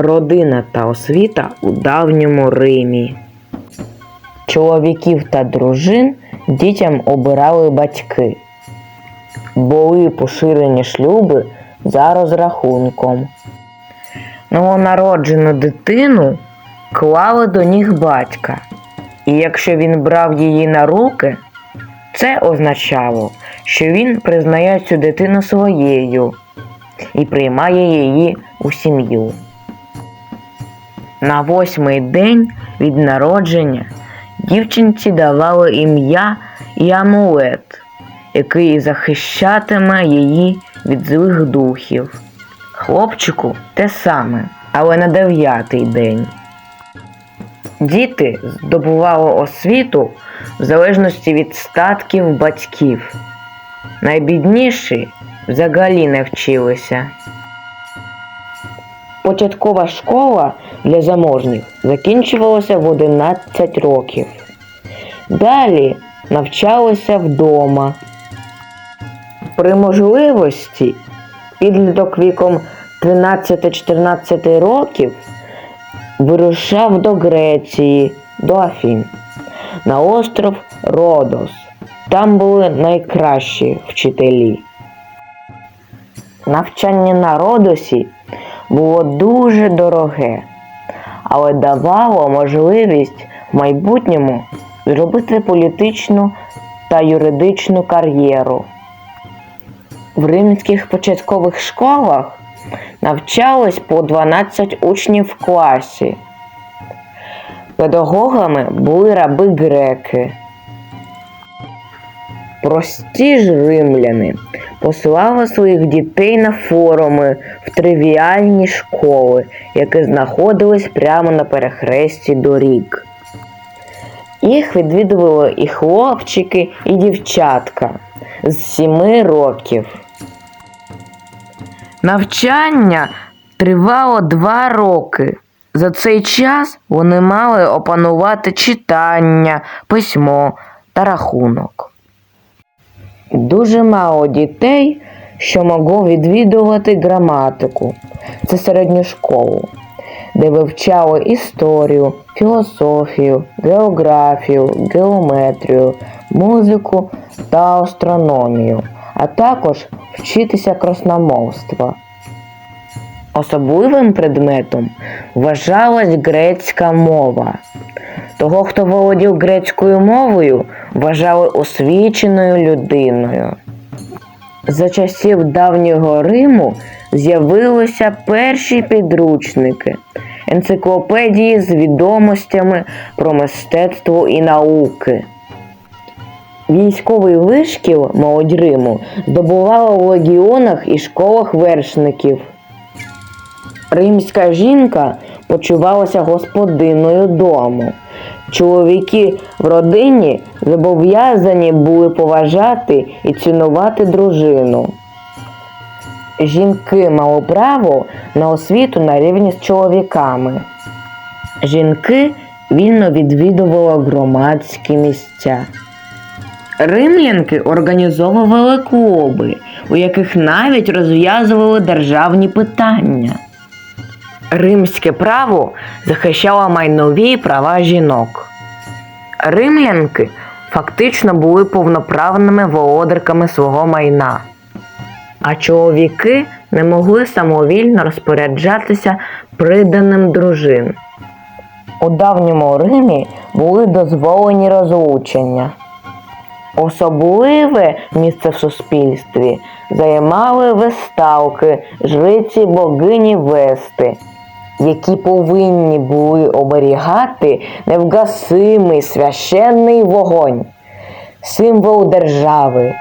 Родина та освіта у давньому Римі. Чоловіків та дружин дітям обирали батьки. Були поширені шлюби за розрахунком. Новонароджену дитину клали до ніг батька. І якщо він брав її на руки, це означало, що він признає цю дитину своєю і приймає її у сім'ю. На восьмий день від народження дівчинці давали ім'я і амулет, який захищатиме її від злих духів. Хлопчику те саме, але на дев'ятий день. Діти здобували освіту в залежності від статків батьків. Найбідніші взагалі не вчилися. Початкова школа для заможних закінчувалася в 11 років. Далі навчалися вдома. При можливості підліток віком 13-14 років вирушав до Греції, до Афін, на остров Родос. Там були найкращі вчителі. Навчання на Родосі було дуже дороге, але давало можливість в майбутньому зробити політичну та юридичну кар'єру. В римських початкових школах навчалось по 12 учнів в класі. Педагогами були раби греки. Прості ж римляни посилали своїх дітей на форуми в тривіальні школи, які знаходились прямо на перехресті доріг. Їх відвідували і хлопчики, і дівчатка з сіми років. Навчання тривало два роки. За цей час вони мали опанувати читання, письмо та рахунок. Дуже мало дітей, що могло відвідувати граматику. Це середню школу, де вивчали історію, філософію, географію, геометрію, музику та астрономію, а також вчитися красномовства. Особливим предметом вважалась грецька мова. Того, хто володів грецькою мовою, вважали освіченою людиною. За часів давнього Риму з'явилися перші підручники, енциклопедії з відомостями про мистецтво і науки. Військовий вишкіл молодь Риму здобувала в легіонах і школах вершників. Римська жінка почувалася господиною дому. Чоловіки в родині зобов'язані були поважати і цінувати дружину. Жінки мали право на освіту на рівні з чоловіками. Жінки вільно відвідували громадські місця. Римлянки організовували клуби, у яких навіть розв'язували державні питання. Римське право захищало майнові права жінок. Римлянки фактично були повноправними володарками свого майна, а чоловіки не могли самовільно розпоряджатися приданим дружин. У давньому Римі були дозволені розлучення. Особливе місце в суспільстві займали веставки, жриці богині Вести, які повинні були оберігати невгасимий священний вогонь, символ держави,